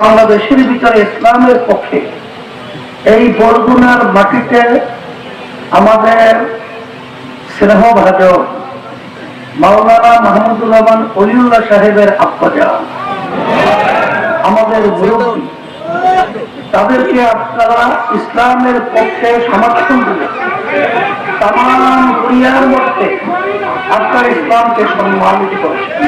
বাংলাদেশের ভিতরে ইসলামের পক্ষে এই বরগুনার মাটিতে আমাদের স্নেহ ভাজন মাওলানা মাহমুদুর রহমান অলিউল্লাহ সাহেবের আব্বাজা আমাদের মুরব্বী, তাদেরকে আপনারা ইসলামের পক্ষে সমর্থন দিলে তাম দুনিয়ার মধ্যে আপনার ইসলামকে সম্মানিত করেছেন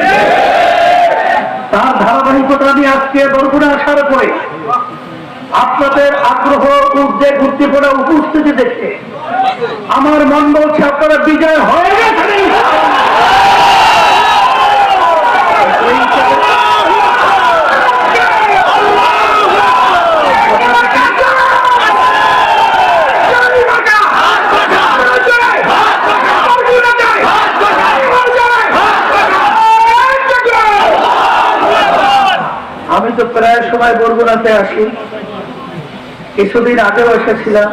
তার ধারাবাহিকতা নিয়ে আজকে বরগুনা আসার পরে আপনাদের আগ্রহ উদ্বেগ উদ্দীপনা উপস্থিতি দেখে আমার মন বলছে, আপনারা বিজয় হয়ে প্রায় সময় বরগুনাতে আসি। কিছুদিন আগেও এসেছিলাম।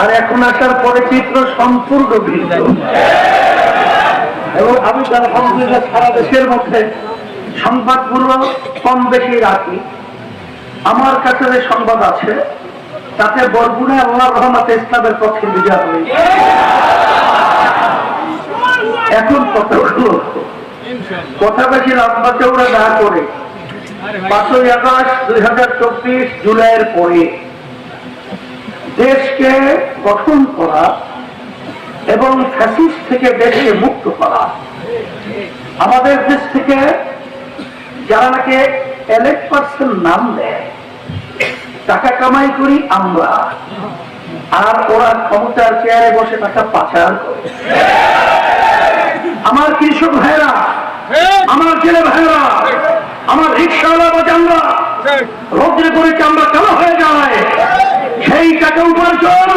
আর এখন আসার পরে চিত্র সম্পূর্ণ ভিন্ন। এবং আমি আলহামদুলিল্লাহ সারা দেশের মধ্যে সংবাদগুলো কম বেশি রাখি। আমার কাছে যে সংবাদ আছে, তাতে বরগুনায় আল্লাহ রহমতে ইসলামের পক্ষে বিজয় হয়েছে এখন কতগুলো? কথা বেশি লম্বা চৌড়া না করে পাঁচই আগস্ট দুই হাজার চব্বিশ জুলাইয়ের পরে দেশকে গঠন করা এবং ফ্যাসিস থেকে দেশকে মুক্ত করা। আমাদের দেশ থেকে যারা নাকি এলেক্ট পার্সন নাম দেয় টাকা কামাই করি আমরা আর ওরা ক্ষমতার চেয়ারে বসে টাকা পাচার করে। আমার কৃষক ভাইরা আমার ছেলে ভাইরা আমার রিক্সাওয়ালা চামড়া রোদ্রে করে চামড়া কালো হয়ে যায়। সেই টাকা উপার্জন?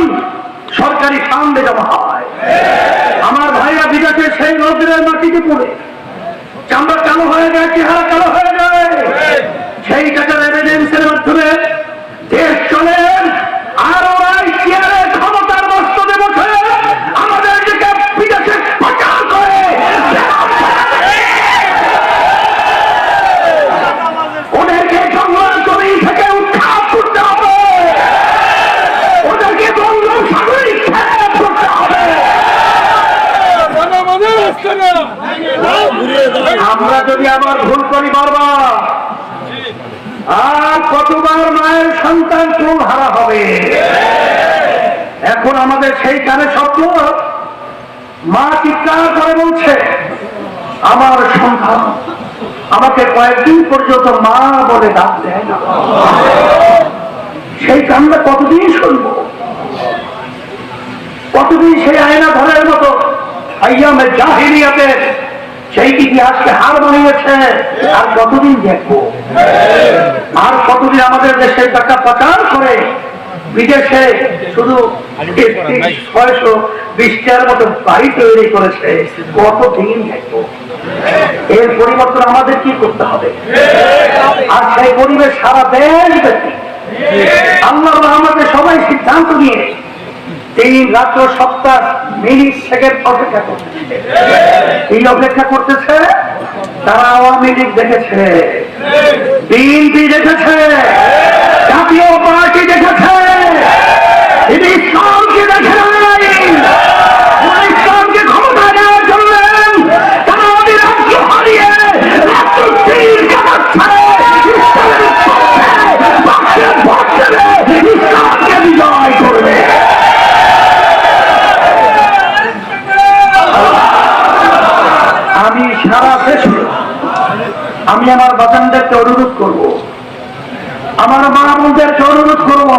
সরকারি ফান্ডে জমা হয়। আমার ভাইরা বিদেশে সেই রোদ্রের মাটিতে পড়ে। চামড়া কেন হয়ে যায় চেহারা কেন হয়ে যায়। সেই টাকার এভিডেন্সের মাধ্যমে আমরা যদি আবার ভুল করি বারবার, আর কতবার মায়ের সন্তান কোন হারা হবে? এখন আমাদের সেই কানে শব্দ, মা চিৎকার করে বলছে, আমার সন্তান আমাকে কয়েকদিন পর্যন্ত মা বলে ডাক দেয় না। সেই কান্না কতদিন শুনব? আইয়ামে জাহিরিয়াতে সেই ইতিহাসকে হার বানিয়েছে আর কতদিন দেখব? আর কতদিন আমাদের দেশের টাকা পাচার করে বিদেশে শুধু ছয়শো বিশটার মতো বাড়ি তৈরি করেছে? কতদিন দেখব? এর পরিবর্তন আমাদের কি করতে হবে? আর সেই পরিবেশ সারা দেশ ব্যাপী। আল্লাহ আমাদের সবাই সিদ্ধান্ত নিয়ে তিন রাত্র সপ্তাহ মিনিট সেকেন্ড অপেক্ষা করতেছে। এই অপেক্ষা করতেছে? তারা আওয়ামী লীগ দেখেছে। বিএনপি দেখেছে। জাতীয় পার্টি দেখেছে। ইসলামকে দেখে আমি আমার বাজানদেরকে অনুরোধ করব। আমার মা বোনদেরকে অনুরোধ করব।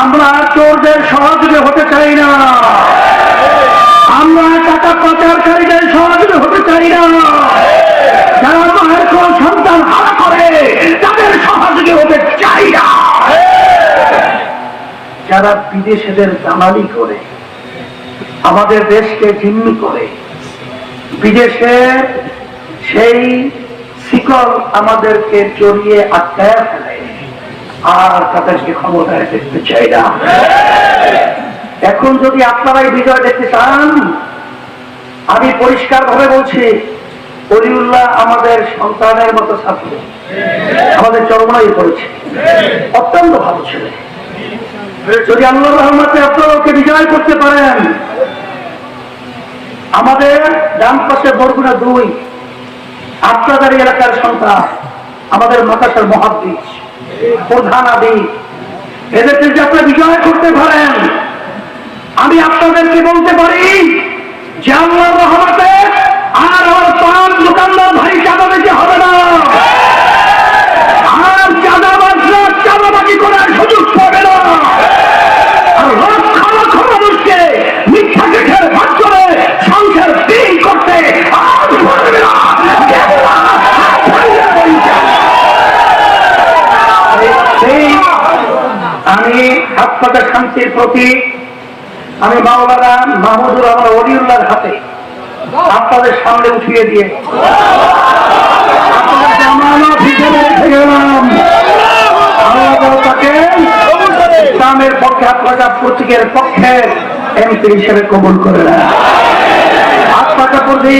আমরা চোরদের সহযোগী হতে চাই না। আমরা টাকা পাচারকারীদের সহযোগী হতে চাই না। যারা মায়ের কোন সন্তান হারা করে, তাদের সহযোগী হতে চাই না। যারা বিদেশিদের দালালি করে, আমাদের দেশকে জিম্মি করে, বিদেশে সেই শিকল আমাদেরকে জড়িয়ে আটকায় ফেলে। আর তাদেরকে ক্ষমতায় দেখতে চাই না। এখন যদি আপনারাই বিজয় দেখতে চান, আমি পরিষ্কার ভাবে বলছি, অলিউল্লাহ আমাদের সন্তানের মতো ছাত্র। আমাদের চরমনাই করেছে অত্যন্ত ভালো ছেলে। যদি আল্লাহ রহমতে আপনারা ওকে বিজয় করতে পারেন, আমাদের ডান পাশে বরগুনা দুই। আপনাদের এলাকার সন্তান, আমাদের মাতাসার মহাদ্দিস, প্রধান আদি। এদেরকে যদি আপনারা বিজয় করতে পারেন, আমি আপনাদেরকে বলতে পারি যে আল্লাহ রহমতে আপনাদের শান্তির প্রতীক। আমি মাওলানা মাহমুদুর রহমান অলিউল্লাহর হাতে আপনাদের সামনে উঠিয়ে দিয়ে ইসলামের পক্ষে প্রতীকের পক্ষে এমপি হিসেবে কবুল করে না আপনাকে প্রতি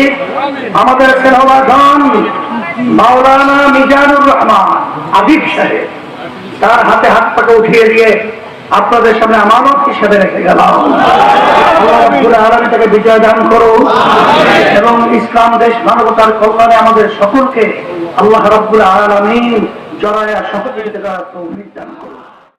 আমাদের সেনাবাদন মাওলানা মিজানুর রহমান আদিব সাহেব, তার হাতে হাত পাকে উঠিয়ে দিয়ে আপনাদের সামনে আমানত হিসেবে রেখে গেলাম। আলামিন তাকে বিজয় দান করো। এবং ইসলাম, দেশ, মানবতার কল্যাণে আমাদের সকলকে আল্লাহ রব্বুল আলমী জড়ায় সহযোগিতা করার তৌফিক দান করুন